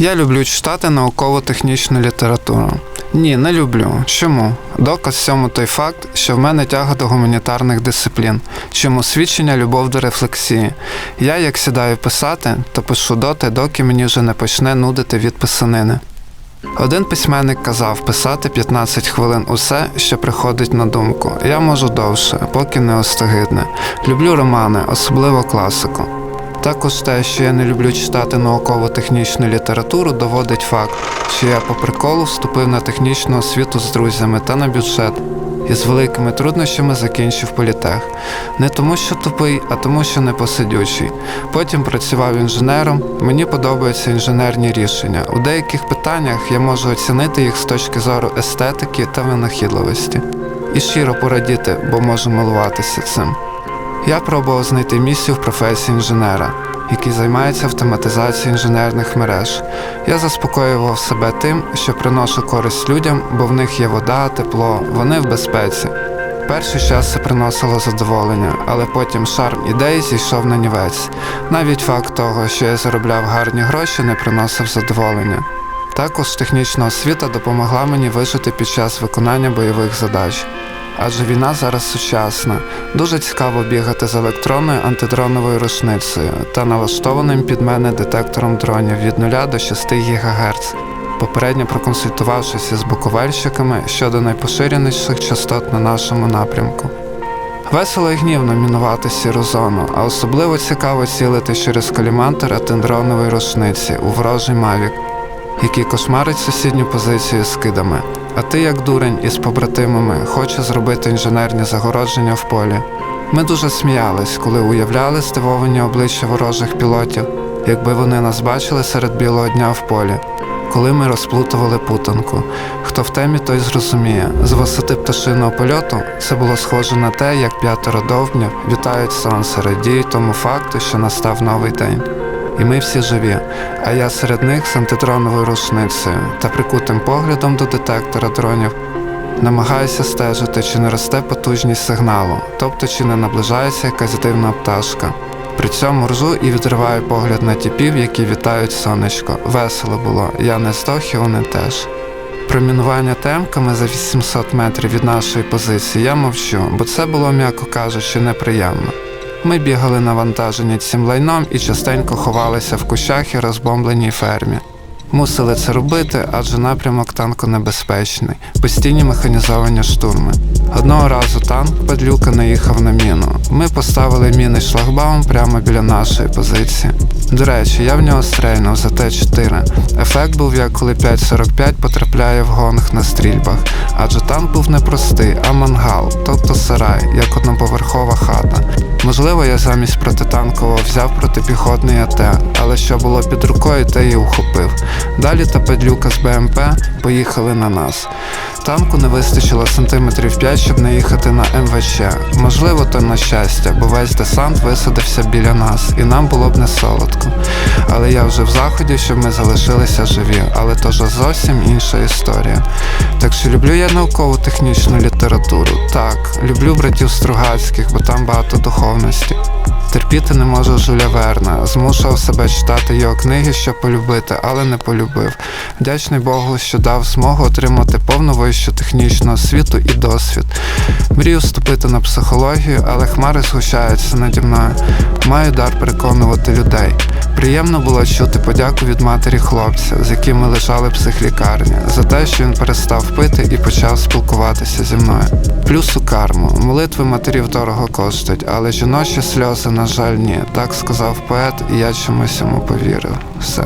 Я люблю читати науково-технічну літературу. Ні, не люблю. Чому? Доказ цьому той факт, що в мене тяга до гуманітарних дисциплін, чому свідчення любов до рефлексії. Я, як сідаю писати, то пишу доти, доки мені вже не почне нудити від писанини. Один письменник казав писати 15 хвилин усе, що приходить на думку. Я можу довше, поки не остогидне. Люблю романи, особливо класику. Також те, що я не люблю читати науково-технічну літературу, доводить факт, що я по приколу вступив на технічну освіту з друзями та на бюджет і з великими труднощами закінчив політех. Не тому, що тупий, а тому, що непосидючий. Потім працював інженером. Мені подобаються інженерні рішення. У деяких питаннях я можу оцінити їх з точки зору естетики та винахідливості. І щиро порадіти, бо можу милуватися цим. Я пробував знайти місію в професії інженера, який займається автоматизацією інженерних мереж. Я заспокоював себе тим, що приношу користь людям, бо в них є вода, тепло, вони в безпеці. Перший час це приносило задоволення, але потім шарм ідеї зійшов на нівець. Навіть факт того, що я заробляв гарні гроші, не приносив задоволення. Також технічна освіта допомогла мені вижити під час виконання бойових задач. Адже війна зараз сучасна. Дуже цікаво бігати з електронною антидроновою рушницею та налаштованим під мене детектором дронів від 0 до 6 ГГц, попередньо проконсультувавшися з буковельщиками щодо найпоширеніших частот на нашому напрямку. Весело і гнівно мінувати сіру зону, а особливо цікаво цілити через колімантор антидронової рушниці у ворожий мавік, який кошмарить сусідню позицію з кидами. А ти, як дурень із побратимами, хоче зробити інженерні загородження в полі. Ми дуже сміялись, коли уявляли здивовані обличчя ворожих пілотів, якби вони нас бачили серед білого дня в полі. Коли ми розплутували путанку. Хто в темі, той зрозуміє. З висоти пташиного польоту це було схоже на те, як п'ятеро довбнів вітають сонце, радіють тому факту, що настав новий день. І ми всі живі, а я серед них з антидроновою рушницею та прикутим поглядом до детектора дронів намагаюся стежити, чи не росте потужність сигналу, тобто чи не наближається якась дивна пташка. При цьому ржу і відриваю погляд на тіпів, які вітають сонечко. Весело було, я не здох і вони теж. Про мінування темками за 800 метрів від нашої позиції я мовчу, бо це було, м'яко кажучи, неприємно. Ми бігали навантажені цим лайном і частенько ховалися в кущах і розбомбленій фермі. Мусили це робити, адже напрямок танку небезпечний, постійні механізовані штурми. Одного разу танк падлюка наїхав на міну. Ми поставили мінний шлагбаум прямо біля нашої позиції. До речі, я в нього стрельнув за Т4. Ефект був як коли 5.45 потрапляє в гонг на стрільбах, адже танк був не простий, а мангал, тобто сарай, як одноповерхова хата. Можливо, я замість протитанкового взяв протипіхотний АТ, але що було під рукою, те і ухопив. Далі та падлюка з БМП поїхали на нас. Танку не вистачило сантиметрів 5, щоб наїхати на МВЧ. Можливо, то на щастя, бо весь десант висадився біля нас, і нам було б не солодко. Але я вже в заході, щоб ми залишилися живі, але то ж зовсім інша історія. Так що люблю я наукову технічну літературу. Так, люблю братів Стругацьких, бо там багато духовності. Терпіти не можу Жуля Верна, змушував себе читати його книги, щоб полюбити, але не полюбив. Вдячний Богу, що дав змогу отримати повну вищу технічну освіту і досвід. Мрію вступити на психологію, але хмари згущаються наді мною. Маю дар переконувати людей. Приємно було чути подяку від матері хлопця, з яким ми лежали в психлікарні, за те, що він перестав пити і почав спілкуватися зі мною. Плюс у карму. Молитви матерів дорого коштують, але жіночі сльози, на жаль, ні. Так сказав поет, і я чомусь йому повірив. Все.